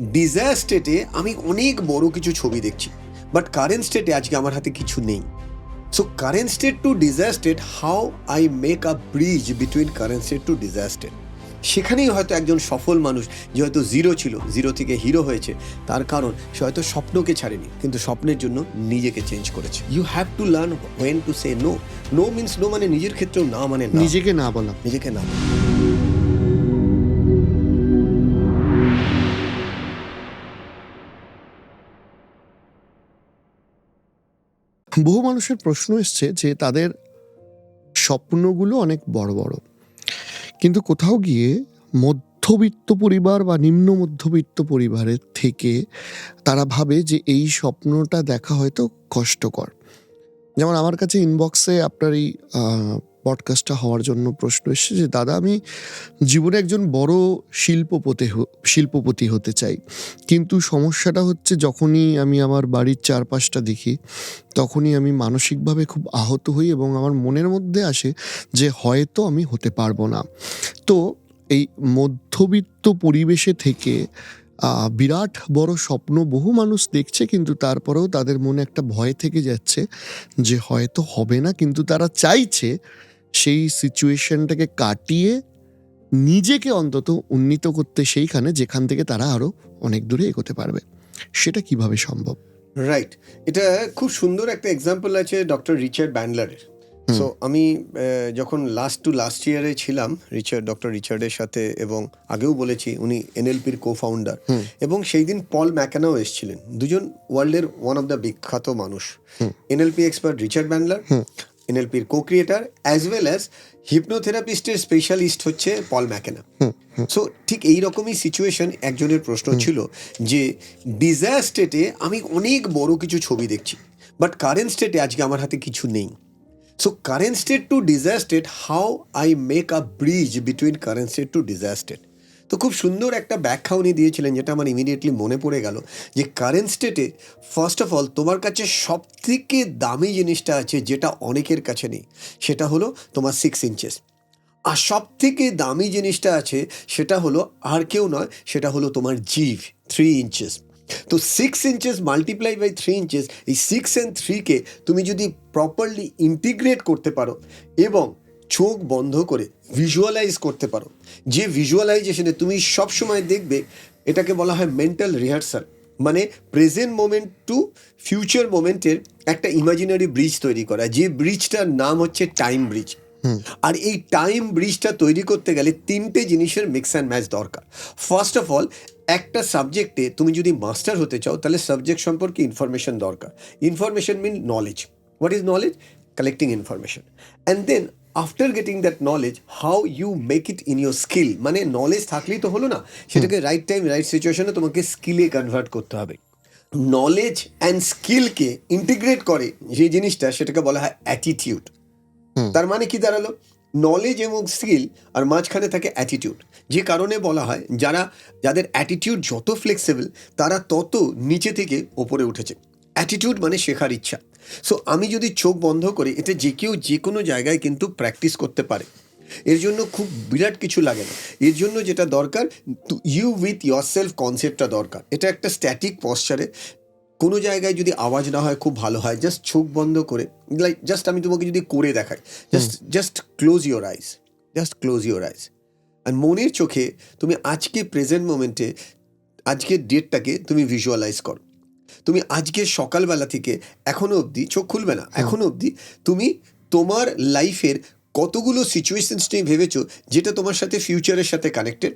Desire স্টেটে আমি অনেক বড় কিছু ছবি দেখছি বাট কারেন্ট স্টেটে আজকে আমার হাতে কিছু নেই। So current state to desire state how I make a bridge between current state to desire state সেখানেই হয়তো একজন সফল মানুষ যে হয়তো জিরো ছিল জিরো থেকে হিরো হয়েছে তার কারণ সে হয়তো স্বপ্নকে ছাড়েনি কিন্তু স্বপ্নের জন্য নিজেকে চেঞ্জ করেছে। You have to learn when to say no no means no মানে নিজের ক্ষেত্রেও না মানে নিজেকে না বলা। নিজেকে না বহু মানুষের প্রশ্ন এসছে যে তাদের স্বপ্নগুলো অনেক বড় বড়। কিন্তু কোথাও গিয়ে মধ্যবিত্ত পরিবার বা নিম্ন মধ্যবিত্ত পরিবারের থেকে তারা ভাবে যে এই স্বপ্নটা দেখা হয়তো কষ্টকর। যেমন আমার কাছে ইনবক্সে আপনার এই পডকাস্টটা হওয়ার জন্য প্রশ্ন এসেছে যে, দাদা, আমি জীবনে একজন বড় শিল্পপতি শিল্পপতি হতে চাই। কিন্তু সমস্যাটা হচ্ছে যখনই আমি আমার বাড়ির চারপাশটা দেখি, তখনই আমি মানসিকভাবে খুব আহত হই এবং আমার মনের মধ্যে আসে যে, হয়তো আমি হতে পারব না। তো এই মধ্যবিত্ত পরিবেশে থেকে বিরাট বড় স্বপ্ন বহু মানুষ দেখছে, কিন্তু তারপরেও তাদের মনে একটা ভয় থেকে যাচ্ছে যে, হয়তো হবে না। কিন্তু তারা চাইছে সেই সিচুয়েশনটাকে কাটিয়ে নিজেকে অন্তত উন্নীত করতে সেইখানে যেখান থেকে তারা আরও অনেক দূরে এগোতে পারবে। সেটা কীভাবে সম্ভব? রাইট এটা খুব সুন্দর একটা এক্সাম্পল আছে ডক্টর রিচার্ড ব্যান্ডলারের সো আমি যখন লাস্ট টু লাস্ট ইয়ারে ছিলাম রিচার্ড ডক্টর রিচার্ডের সাথে এবং আগেও বলেছি উনি এনএলপির কো ফাউন্ডার এবং সেই দিন পল ম্যাকানাও এসেছিলেন। দুজন ওয়ার্ল্ডের ওয়ান অফ দ্য বিখ্যাত মানুষ। NLP expert Richard Bandler এনএলপির co creator as well as হিপনোথেরাপিস্টের specialist হচ্ছে পল ম্যাকেনা সো ঠিক এই রকমই সিচুয়েশন একজনের প্রশ্ন ছিল যে ডিজায়ার স্টেটে আমি অনেক বড় কিছু ছবি দেখছি বাট কারেন্ট স্টেটে আজকে আমার হাতে কিছু নেই। So current state to desire state how I make a bridge between current state to desire state তো খুব সুন্দর একটা ব্যাখ্যা উনি দিয়েছিলেন, যেটা আমার ইমিডিয়েটলি মনে পড়ে গেল, যে কারেন্ট স্টেটে ফার্স্ট অফ অল তোমার কাছে সব থেকে দামি জিনিসটা আছে যেটা অনেকের কাছে নেই, সেটা হলো তোমার সিক্স ইঞ্চেস আর সব থেকে দামি জিনিসটা আছে সেটা হলো, আর কেউ নয়, সেটা হলো তোমার জিভ থ্রি ইঞ্চেস তো six inches multiply by three inches এই সিক্স অ্যান্ড থ্রিকে তুমি যদি প্রপারলি ইন্টিগ্রেট করতে পারো, এবং চোখ বন্ধ করে ভিজুয়ালাইজ করতে পারো। যে ভিজুয়ালাইজেশনে তুমি সবসময় দেখবে এটাকে বলা হয় মেন্টাল রিহার্সাল মানে প্রেজেন্ট মোমেন্ট টু ফিউচার মোমেন্টের একটা ইমাজিনারি ব্রিজ তৈরি করা। যে ব্রিজটার নাম হচ্ছে টাইম ব্রিজ আর এই টাইম ব্রিজটা তৈরি করতে গেলে তিনটে জিনিসের মিক্স অ্যান্ড ম্যাচ দরকার। ফার্স্ট অফ অল একটা সাবজেক্টে তুমি যদি মাস্টার হতে চাও তাহলে সাবজেক্ট সম্পর্কে ইনফরমেশন দরকার। Information mean knowledge what is knowledge collecting information and then after getting that knowledge how you make it in your skill মানে নলেজ থাকলেই তো হলো না। সেটাকে রাইট টাইম রাইট সিচুয়েশনে তোমাকে স্কিলে কনভার্ট করতে হবে। নলেজ অ্যান্ড স্কিলকে ইন্টিগ্রেট করে যে জিনিসটা সেটাকে বলা হয় অ্যাটিটিউড তার মানে কি দাঁড়াল? নলেজ এবং স্কিল আর মাঝখানে থাকে অ্যাটিটিউড যে কারণে বলা হয় যারা যাদের অ্যাটিটিউড যত ফ্লেক্সিবল তারা তত নিচে থেকে ওপরে উঠেছে। অ্যাটিটিউড মানে শেখার ইচ্ছা। সো আমি যদি চোখ বন্ধ করি এটা যে কেউ যে কোনো জায়গায় কিন্তু প্র্যাকটিস করতে পারে। এর জন্য খুব বিরাট কিছু লাগে না। এর জন্য যেটা দরকার ইউ উইথ ইয়োর সেলফ কনসেপ্টটা দরকার। এটা একটা স্ট্যাটিক পশ্চারে কোনো জায়গায় যদি আওয়াজ না হয় খুব ভালো হয়। জাস্ট চোখ বন্ধ করে লাইক জাস্ট আমি তোমাকে যদি করে দেখাই just just close your eyes just close your eyes আর মনের চোখে তুমি আজকে প্রেজেন্ট মোমেন্টে আজকের ডেটটাকে তুমি ভিজুয়ালাইজ করো। তুমি আজকে সকালবেলা থেকে এখনও অবধি চোখ খুলবে না। এখনও অবধি তুমি তোমার লাইফের কতগুলো সিচুয়েশনস নিয়ে ভেবেছো যেটা তোমার সাথে ফিউচারের সাথে কানেক্টেড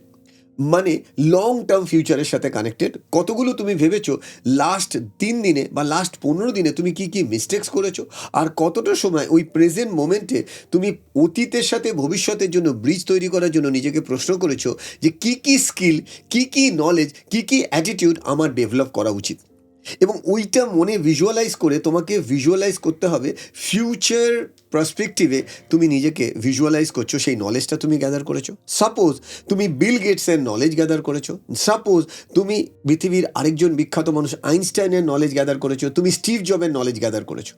মানে লং টার্ম ফিউচারের সাথে কানেক্টেড কতগুলো তুমি ভেবেছো লাস্ট তিন দিনে বা লাস্ট পনেরো দিনে তুমি কি কি মিস্টেক্স করেছ? আর কতটা সময় ওই প্রেজেন্ট মোমেন্টে তুমি অতীতের সাথে ভবিষ্যতের জন্য ব্রিজ তৈরি করার জন্য নিজেকে প্রশ্ন করেছ যে কি কি স্কিল কি কি নলেজ কি কি অ্যাটিটিউড আমার ডেভেলপ করা উচিত? এবং ওইটা মনে ভিজুয়ালাইজ করে তোমাকে ভিজুয়ালাইজ করতে হবে ফিউচার পার্সপেক্টিভে তুমি নিজেকে ভিজুয়ালাইজ করছ, সেই নলেজটা তুমি গ্যাদার করেছ। সাপোজ তুমি বিল গেটসের নলেজ গ্যাদার করেছ। সাপোজ তুমি পৃথিবীর আরেকজন বিখ্যাত মানুষ আইনস্টাইনের নলেজ গ্যাদার করেছ। তুমি স্টিভ জবের নলেজ গ্যাদার করেছ।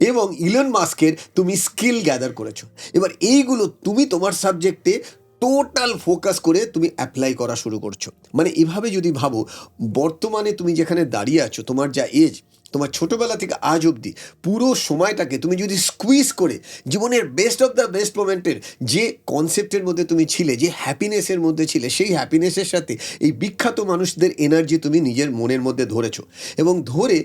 এবং ইলন মাস্কের তুমি স্কিল গ্যাদার করেছ। এবার এইগুলো তুমি তোমার সাবজেক্টে টোটাল ফোকাস করে তুমি অ্যাপ্লাই করা শুরু করছ। মানে এভাবে যদি ভাবো, বর্তমানে তুমি যেখানে দাঁড়িয়ে আছো, তোমার যা এজ তোমার ছোটোবেলা থেকে আজ অবধি, পুরো সময়টাকে তুমি যদি স্কুইজ করে, জীবনের বেস্ট অফ দ্য বেস্ট মোমেন্টের যে কনসেপ্টের মধ্যে তুমি ছিলে, যে হ্যাপিনেসের মধ্যে ছিলে, সেই হ্যাপিনেসের সাথে এই বিখ্যাত মানুষদের এনার্জি তুমি নিজের মনের মধ্যে ধরেছো। এবং ধরে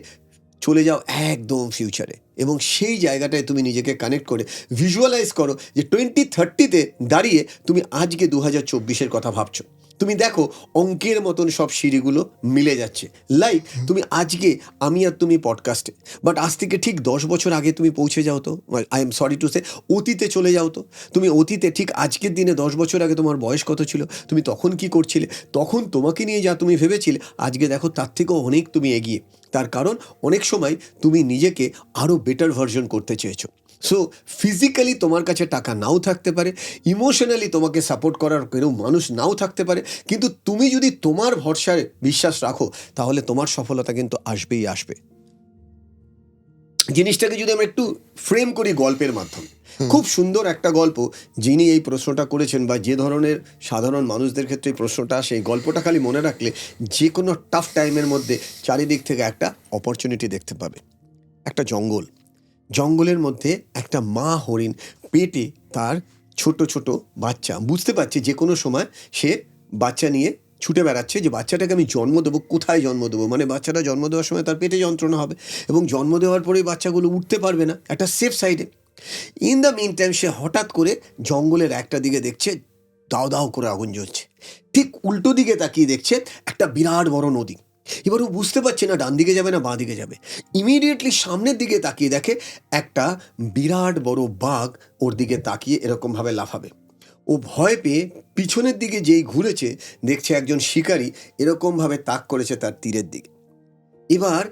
চলে যাও একদম ফিউচারে এবং সেই জায়গাটায় তুমি নিজেকে কানেক্ট করে ভিজুয়ালাইজ করো যে টোয়েন্টি থার্টিতে দাঁড়িয়ে তুমি আজকে দু হাজার চব্বিশের কথা ভাবছ। তুমি দেখো, অঙ্কের মতন সব সিঁড়িগুলো মিলে যাচ্ছে। লাইক তুমি আজকে আমি আর তুমি পডকাস্টে বাট আজ থেকে ঠিক দশ বছর আগে তুমি পৌঁছে যাও তো I am sorry to say অতীতে চলে যাও তো। তুমি অতীতে ঠিক আজকের দিনে দশ বছর আগে তোমার বয়স কত ছিল, তুমি তখন কি করছিলে, তখন তোমাকে নিয়ে যা তুমি ভেবেছিলে, আজকে দেখো তার থেকেও অনেক তুমি এগিয়ে। তার কারণ, অনেক সময় তুমি নিজেকে আরও বেটার ভার্জন করতে চেয়েছো। সো ফিজিক্যালি তোমার কাছে টাকা নাও থাকতে পারে ইমোশনালি তোমাকে সাপোর্ট করার কেউ মানুষ নাও থাকতে পারে কিন্তু তুমি যদি তোমার ভরসায় বিশ্বাস রাখো তাহলে তোমার সফলতা কিন্তু আসবেই আসবে। জিনিসটাকে যদি আমরা একটু ফ্রেম করি গল্পের মাধ্যমে খুব সুন্দর একটা গল্প যিনি এই প্রশ্নটা করেছেন বা যে ধরনের সাধারণ মানুষদের ক্ষেত্রে এই প্রশ্নটা আসে এই গল্পটা খালি মনে রাখলে যে কোনো টাফ টাইমের মধ্যে চারিদিক থেকে একটা অপরচুনিটি দেখতে পাবে। একটা জঙ্গল। জঙ্গলের মধ্যে একটা মা হরিণ পেটে তার ছোট ছোট বাচ্চা। বুঝতে পারছে যে কোনো সময় সে বাচ্চা নিয়ে ছুটে বেড়াচ্ছে যে বাচ্চাটাকে আমি জন্ম দেবো, কোথায় জন্ম দেবো? মানে বাচ্চাটা জন্ম দেওয়ার সময় তার পেটে যন্ত্রণা হবে এবং জন্ম দেওয়ার পরেই বাচ্চাগুলো উঠতে পারবে না, একটা সেফ সাইডে ইন দ্য মিন টাইম সে হঠাৎ করে জঙ্গলের একটা দিকে দেখছে, দাও দাও করে আগুন জ্বলছে। ঠিক উল্টো দিকে তাকিয়ে দেখছে একটা বিরাট বড় নদী। এবার ও বুঝতে পারছে না ডান দিকে যাবে না বাঁ দিকে যাবে। ইমিডিয়েটলি সামনের দিকে তাকিয়ে দেখে একটা বিরাট বড় বাঘ ওর দিকে তাকিয়ে এরকমভাবে লাফাবে। ও ভয় পেয়ে পিছনের দিকে যেই ঘুরেছে, দেখছে একজন শিকারী এরকমভাবে তাক করেছে তার তীরের দিকে। এবার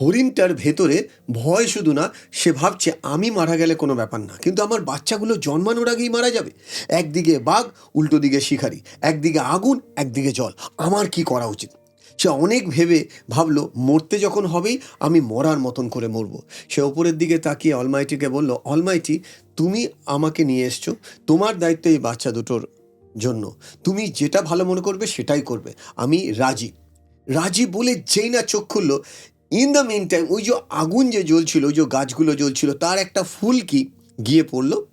হরিণটার ভেতরে ভয় শুধু না, সে ভাবছে, আমি মারা গেলে কোনো ব্যাপার না, কিন্তু আমার বাচ্চাগুলো জন্মানোর আগেই মারা যাবে। একদিকে বাঘ, উল্টো দিকে শিকারি, একদিকে আগুন, একদিকে জল। আমার কি করা উচিত? সে অনেক ভেবে ভাবলো, মরতে যখন হবেই আমি মরার মতন করে মরবো। সে ওপরের দিকে তাকিয়ে অলমাইটিকে বলল অলমাইটি তুমি আমাকে নিয়ে এসছো। তোমার দায়িত্ব এই বাচ্চা দুটোর জন্য। তুমি যেটা ভালো মনে করবে সেটাই করবে। আমি রাজি। রাজি বলে যেই না চোখ খুললো, ইন দ্য মেন টাইম ওই যে আগুন যে জ্বলছিল, ওই যে গাছগুলো জ্বলছিল, তার একটা ফুলকি গিয়ে পড়ল?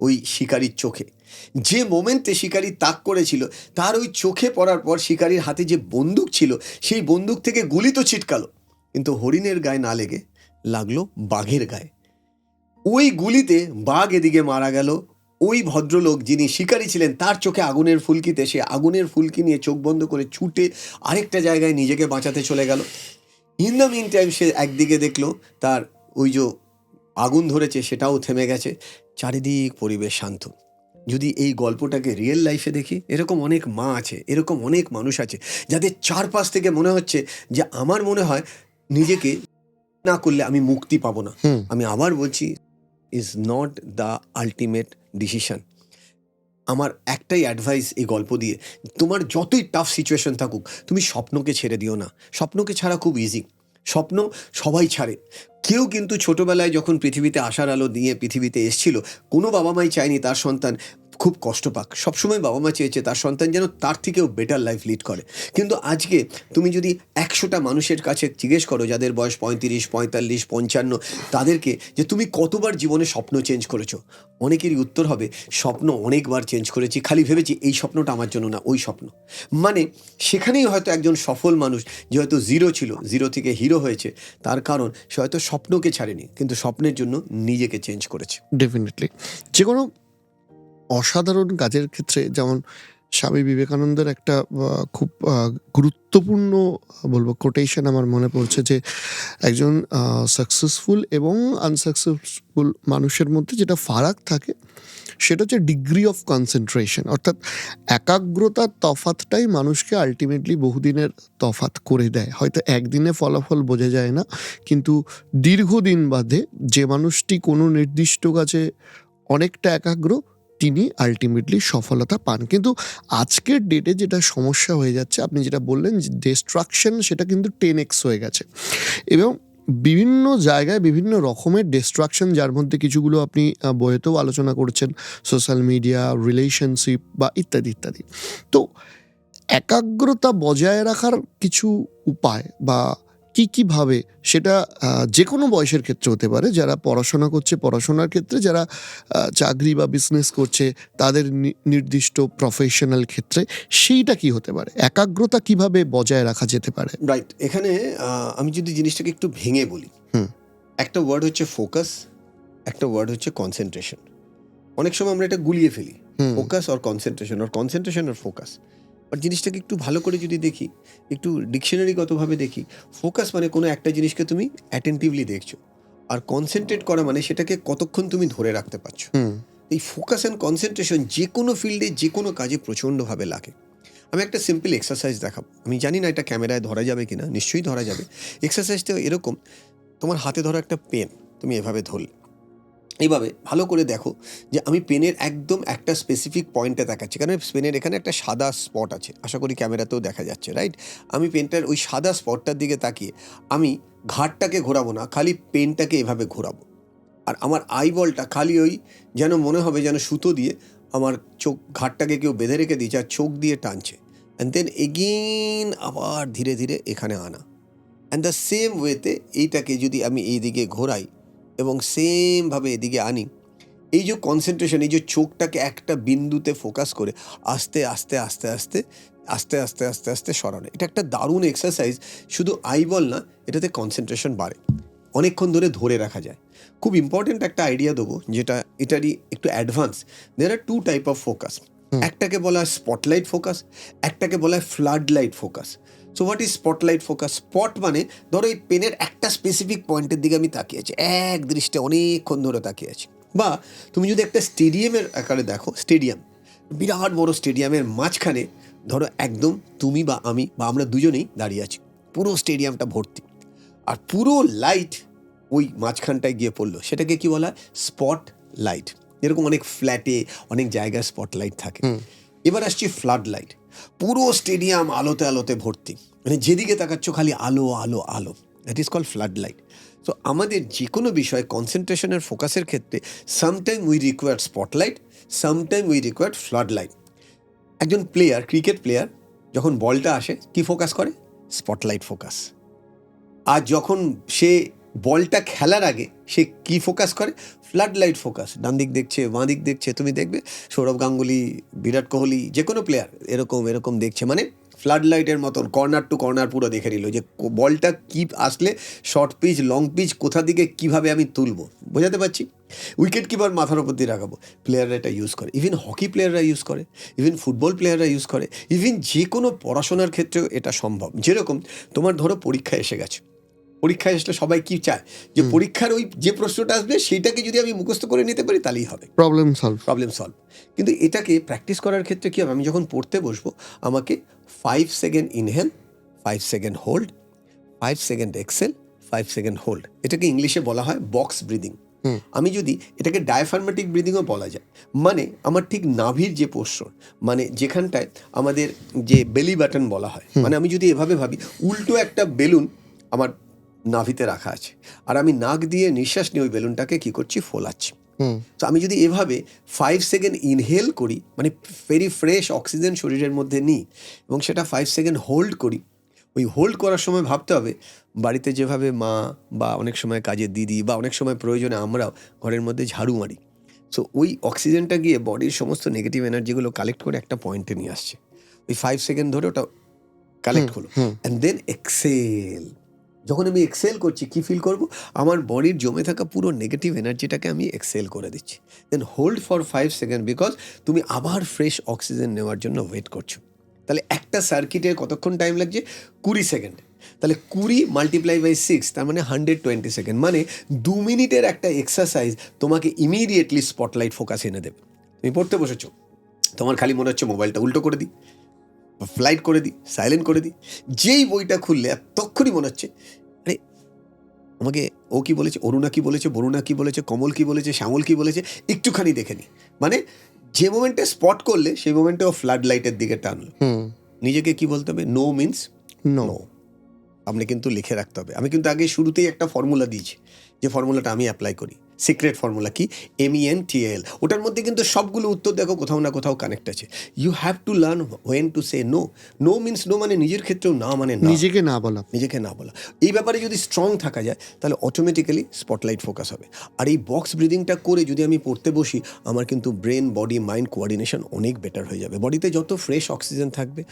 ওই শিকারির চোখে। যে মোমেন্টে শিকারি তাক করেছিল, তার ওই চোখে পড়ার পর শিকারির হাতে যে বন্দুক ছিল, সেই বন্দুক থেকে গুলি তো ছিটকালো। কিন্তু হরিণের গায়ে না লেগে লাগল বাঘের গায়ে। ওই গুলিতে বাঘ এদিকে মারা গেল। ওই ভদ্রলোক যিনি শিকারী ছিলেন, তার চোখে আগুনের ফুলকিতে, সে আগুনের ফুলকি নিয়ে চোখ বন্ধ করে ছুটে আরেকটা জায়গায় নিজেকে বাঁচাতে চলে গেল। ইন দ্য মিন টাইম সে একদিকে দেখল, তার ওই যে আগুন ধরেছে, সেটাও থেমে গেছে। চারিদিক পরিবেশ শান্ত। যদি এই গল্পটাকে রিয়েল লাইফে দেখি এরকম অনেক মা আছে এরকম অনেক মানুষ আছে যাদের চারপাশ থেকে মনে হচ্ছে যে আমার মনে হয় নিজেকে না করলে আমি মুক্তি পাবো না। আমি আবার বলছি is not the ultimate decision আমার একটাই অ্যাডভাইস এই গল্প দিয়ে তোমার যতই টাফ সিচুয়েশন থাকুক তুমি স্বপ্নকে ছেড়ে দিও না। স্বপ্নকে ছাড়া খুব ইজি স্বপ্ন সবাই ছাড়ে। কেউ কিন্তু ছোটবেলায় যখন পৃথিবীতে আসার আলো নিয়ে পৃথিবীতে এসছিল, কোনো বাবা মাই চায়নি তার সন্তান খুব কষ্ট পাক। সবসময় বাবা মা চেয়েছে তার সন্তান যেন তার থেকেও বেটার লাইফ লিড করে। কিন্তু আজকে তুমি যদি একশোটা মানুষের কাছে জিজ্ঞেস করো, যাদের বয়স পঁয়ত্রিশ, পঁয়তাল্লিশ, পঞ্চান্ন, তাদেরকে যে তুমি কতবার জীবনে স্বপ্ন চেঞ্জ করেছ? অনেকেরই উত্তর হবে, স্বপ্ন অনেকবার চেঞ্জ করেছি, খালি ভেবেছি এই স্বপ্নটা আমার জন্য না, ওই স্বপ্ন। মানে সেখানেই হয়তো একজন সফল মানুষ যে হয়তো জিরো ছিল জিরো থেকে হিরো হয়েছে, তার কারণ সে হয়তো স্বপ্নকে ছাড়েনি, কিন্তু স্বপ্নের জন্য নিজেকে চেঞ্জ করেছে। ডেফিনেটলি যে কোনো অসাধারণ কাজের ক্ষেত্রে যেমন স্বামী বিবেকানন্দের একটা খুব গুরুত্বপূর্ণ বলব কোটেশন আমার মনে পড়ছে যে একজন সাকসেসফুল এবং আনসাকসেসফুল মানুষের মধ্যে যেটা ফারাক থাকে সেটা হচ্ছে ডিগ্রি অফ কনসেন্ট্রেশন অর্থাৎ একাগ্রতার তফাতটাই মানুষকে আলটিমেটলি বহুদিনের তফাত করে দেয়। হয়তো একদিনে ফলাফল বোঝা যায় না, কিন্তু দীর্ঘদিন বাদে যে মানুষটি কোনো নির্দিষ্ট কাজে অনেকটা একাগ্র তিনি আলটিমেটলি সফলতা পান। কিন্তু আজকের ডেটে যেটা সমস্যা হয়ে যাচ্ছে আপনি যেটা বললেন যে ডিস্ট্রাকশন সেটা কিন্তু টেন এক্স হয়ে গেছে। এবং বিভিন্ন জায়গায় বিভিন্ন রকমের ডিস্ট্রাকশন যার মধ্যে কিছুগুলো আপনি আহ, বইয়েতেও আলোচনা করছেন সোশ্যাল মিডিয়া রিলেশনশিপ বা ইত্যাদি ইত্যাদি। তো একাগ্রতা বজায় রাখার কিছু উপায় বা কি কীভাবে সেটা যে কোনো বয়সের ক্ষেত্রে হতে পারে। যারা পড়াশোনা করছে পড়াশোনার ক্ষেত্রে যারা চাকরি বা বিজনেস করছে তাদের নির্দিষ্ট প্রফেশনাল ক্ষেত্রে সেইটা কি হতে পারে? একাগ্রতা কীভাবে বজায় রাখা যেতে পারে? রাইট এখানে আমি যদি জিনিসটাকে একটু ভেঙে বলি হুম। একটা ওয়ার্ড হচ্ছে ফোকাস একটা ওয়ার্ড হচ্ছে কনসেন্ট্রেশন অনেক সময় আমরা এটা গুলিয়ে ফেলি। ফোকাস আর কনসেন্ট্রেশন আর কনসেন্ট্রেশন আর ফোকাস বাট জিনিসটাকে একটু ভালো করে যদি দেখি একটু ডিকশনারিগতভাবে দেখি ফোকাস মানে কোনো একটা জিনিসকে তুমি অ্যাটেন্টিভলি দেখছ। আর কনসেন্ট্রেট করা মানে সেটাকে কতক্ষণ তুমি ধরে রাখতে পারছ। এই ফোকাস অ্যান্ড কনসেন্ট্রেশন যে কোনো ফিল্ডে যে কোনো কাজে প্রচণ্ডভাবে লাগে। আমি একটা সিম্পল এক্সারসাইজ দেখাবো। আমি জানি না এটা ক্যামেরায় ধরা যাবে কিনা নিশ্চয়ই ধরা যাবে। এক্সারসাইজটা এরকম তোমার হাতে ধরো একটা পেন তুমি এভাবে ধরলে। এইভাবে ভালো করে দেখো যে আমি পেনের একদম একটা স্পেসিফিক পয়েন্টে দেখাচ্ছি কারণ পেনের এখানে একটা সাদা স্পট আছে। আশা করি ক্যামেরাতেও দেখা যাচ্ছে রাইট আমি পেনটার ওই সাদা স্পটটার দিকে তাকিয়ে আমি ঘাটটাকে ঘোরাবো না, খালি পেনটাকে এভাবে ঘোরাবো। আর আমার আইবলটা খালি ওই যেন মনে হবে যেন সুতো দিয়ে আমার চোখ ঘাটটাকে কেউ বেঁধে রেখে দিয়েছে আর চোখ দিয়ে টানছে। অ্যান্ড দেন এগেইন আবার ধীরে ধীরে এখানে আনা। অ্যান্ড দ্য সেম ওয়েতে এইটাকে যদি আমি এই দিকে ঘোরাই এবং সেমভাবে এদিকে আনি। এই যে কনসেন্ট্রেশন এই যে চোখটাকে একটা বিন্দুতে ফোকাস করে আস্তে আস্তে আস্তে আস্তে আস্তে আস্তে আস্তে আস্তে সরানো। এটা একটা দারুণ এক্সারসাইজ শুধু আই বল না এটাতে কনসেন্ট্রেশন বাড়ে। অনেকক্ষণ ধরে ধরে রাখা যায়। খুব ইম্পর্টেন্ট একটা আইডিয়া দেবো যেটা এটারই একটু advance there are two type of focus একটাকে বলা হয় স্পটলাইট ফোকাস একটাকে বলা হয় floodlight focus so what is spotlight focus spot মানে ধরো এই পেনের একটা স্পেসিফিক পয়েন্টের দিকে আমি তাকিয়ে আছি। এক দৃষ্টে অনেকক্ষণ ধরে তাকিয়ে আছি। বা তুমি যদি একটা স্টেডিয়ামের আকারে দেখো স্টেডিয়াম বিরাট বড় স্টেডিয়ামের মাঝখানে ধরো একদম তুমি বা আমি বা আমরা দুজনেই দাঁড়িয়ে আছি। পুরো স্টেডিয়ামটা ভর্তি। আর পুরো লাইট ওই মাঝখানটায় গিয়ে পড়ল। সেটাকে কি বলা? হয় স্পট লাইট এরকম অনেক ফ্ল্যাটে অনেক জায়গায় স্পট লাইট থাকে এবার আসছি ফ্লাড লাইট পুরো স্টেডিয়াম আলোতে আলোতে ভর্তি। মানে যেদিকে তাকাচ্ছ খালি আলো আলো আলো। That is call floodlight তো আমাদের যে কোনো বিষয়ে কনসেন্ট্রেশনের ফোকাসের ক্ষেত্রে sometime we required spotlight sometime we required floodlight একজন প্লেয়ার ক্রিকেট প্লেয়ার যখন বলটা আসে, কি ফোকাস করে? স্পটলাইট ফোকাস আর যখন সে বলটা খেলার আগে সে কি ফোকাস করে? ফ্লাড লাইট ফোকাস ডান দিক দেখছে বাঁ দিক দেখছে, তুমি দেখবে সৌরভ গাঙ্গুলি, বিরাট কোহলি যে কোনো প্লেয়ার এরকম এরকম দেখছে। মানে ফ্লাড লাইটের মতন কর্নার টু কর্নার পুরো দেখে নিল যে বলটা কি আসলে শর্ট পিচ লং পিচ কোথা দিকে কীভাবে আমি তুলবো? বোঝাতে পারছি? উইকেট কিপার মাথার উপর দিয়ে রাখাবো। প্লেয়াররা এটা ইউজ করে। ইভেন হকি প্লেয়াররা ইউজ করে। ইভেন ফুটবল প্লেয়াররা ইউজ করে। ইভেন যে কোনো পড়াশোনার ক্ষেত্রেও এটা সম্ভব। যেরকম তোমার ধরো পরীক্ষা এসে গেছে। পরীক্ষায় আসলে সবাই কি চায়? যে পরীক্ষার ওই যে প্রশ্নটা আসবে সেইটাকে যদি আমি মুখস্থ করে নিতে পারি তাহলেই হবে। প্রবলেম সলভ প্রবলেম সলভ কিন্তু এটাকে প্র্যাকটিস করার ক্ষেত্রে কী হবে? আমি যখন পড়তে বসবো আমাকে five second inhale five second hold five second exhale five second hold এটাকে ইংলিশে বলা হয় বক্স ব্রিদিং আমি যদি এটাকে ডায়াফার্মেটিক ব্রিদিংও বলা যায় মানে আমার ঠিক নাভির যে পোস্টর মানে যেখানটায় আমাদের যে বেলি বাটন বলা হয় মানে আমি যদি এভাবে ভাবি উল্টো একটা বেলুন আমার নাভিতে রাখা আছে। আর আমি নাক দিয়ে নিঃশ্বাস নিয়ে ওই বেলুনটাকে কি করছি? ফোলাচ্ছি। হুম। তো আমি যদি এভাবে ফাইভ সেকেন্ড ইনহেল করি মানে ভেরি ফ্রেশ অক্সিজেন শরীরের মধ্যে নিই এবং সেটা ফাইভ সেকেন্ড হোল্ড করি ওই হোল্ড করার সময় ভাবতে হবে বাড়িতে যেভাবে মা বা অনেক সময় কাজের দিদি বা অনেক সময় প্রয়োজনে আমরাও ঘরের মধ্যে ঝাড়ু মারি। সো ওই অক্সিজেনটা গিয়ে বডির সমস্ত নেগেটিভ এনার্জিগুলো কালেক্ট করে একটা পয়েন্টে নিয়ে আসছে। ওই ফাইভ সেকেন্ড ধরে ওটা কালেক্ট হলো অ্যান্ড দেন এক্সেল যখন আমি এক্সেল করছি, কি ফিল করব? আমার বডির জমে থাকা পুরো নেগেটিভ এনার্জিটাকে আমি এক্সেল করে দিচ্ছি। Then hold for five second because তুমি আবার ফ্রেশ অক্সিজেন নেওয়ার জন্য ওয়েট করছ। তাহলে একটা সার্কিটের কতক্ষণ টাইম লাগছে? কুড়ি সেকেন্ড তাহলে কুড়ি মাল্টিপ্লাই বাই সিক্স তার মানে হান্ড্রেড টোয়েন্টি সেকেন্ড মানে দু মিনিটের একটা এক্সারসাইজ তোমাকে ইমিডিয়েটলি স্পটলাইট ফোকাস এনে দেবে। তুমি পড়তে বসেছো। তোমার খালি মনে হচ্ছে মোবাইলটা উল্টো করে দিই। ফ্লাইট করে দিই সাইলেন্ট করে দিই যেই বইটা খুললে তখনই মনে হচ্ছে আরে আমাকে ও কি বলেছে অরুণা কি বলেছে বরুণা কি বলেছে কমল কি বলেছে শ্যামল কি বলেছে একটুখানি দেখে নি মানে যে মোমেন্টে স্পট করলে সেই মোমেন্টে ও ফ্লাড লাইটের দিকে টানলো। হুম। নিজেকে কি বলতে হবে? নো মিন্স নো আপনি কিন্তু লিখে রাখতে হবে। আমি কিন্তু আগে শুরুতেই একটা ফর্মুলা দিয়েছি। যে ফর্মুলাটা আমি অ্যাপ্লাই করি। সিক্রেট ফর্মুলা কি? M E N T L ওটার মধ্যে কিন্তু সবগুলো উত্তর দেখো কোথাও না কোথাও কানেক্ট আছে। You have to learn when to say no no means no মানে নিজের ক্ষেত্রেও না মানে নিজেকে না বলা। নিজেকে না বলা। এই ব্যাপারে যদি স্ট্রং থাকা যায় তাহলে অটোমেটিক্যালি স্পটলাইট ফোকাস হবে। আর এই বক্স ব্রিদিংটা করে যদি আমি পড়তে বসি আমার কিন্তু ব্রেন বডি মাইন্ড কোঅর্ডিনেশন অনেক বেটার হয়ে যাবে। বডিতে যত ফ্রেশ অক্সিজেন থাকবে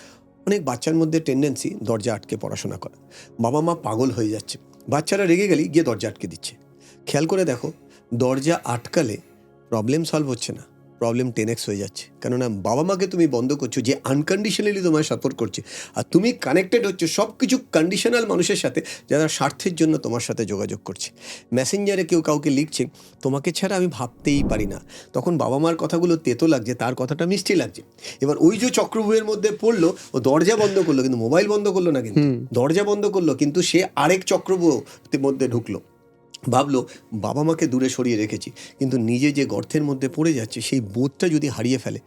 অনেক বাচ্চার মধ্যে টেন্ডেন্সি দরজা আটকে পড়াশোনা করা বাবা মা পাগল হয়ে যাচ্ছে। বাচ্চারা রেগে গেলেই গিয়ে দরজা আটকে দিচ্ছে। খেয়াল করে দেখো দরজা আটকালে প্রবলেম সলভ হচ্ছে না। প্রবলেম টেন এক্স হয়ে যাচ্ছে। কেননা বাবা মাকে তুমি বন্ধ করছ যে আনকন্ডিশনালি তোমায় সাপোর্ট করছে। আর তুমি কানেক্টেড হচ্ছে সব কিছু কন্ডিশনাল মানুষের সাথে যারা স্বার্থের জন্য তোমার সাথে যোগাযোগ করছে। মেসেঞ্জারে কেউ কাউকে লিখছে তোমাকে ছাড়া আমি ভাবতেই পারি না। তখন বাবা মার কথাগুলো তেতো লাগছে তার কথাটা মিষ্টি লাগছে। এবার ওই যে চক্রবুহের মধ্যে পড়ল ও দরজা বন্ধ করল কিন্তু মোবাইল বন্ধ করল না কিন্তু। দরজা বন্ধ করল কিন্তু সে আরেক চক্রবুহের মধ্যে ঢুকলো। ভাবলো বাবা মাকে দূরে সরিয়ে রেখেছি কিন্তু নিজে যে গর্তের মধ্যে পড়ে যাচ্ছে সেই বোধটা যদি হারিয়ে ফেলে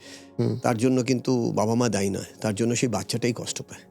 তার জন্য কিন্তু বাবা মা দায়ী নয় তার জন্য সেই বাচ্চাটাই কষ্ট পায়।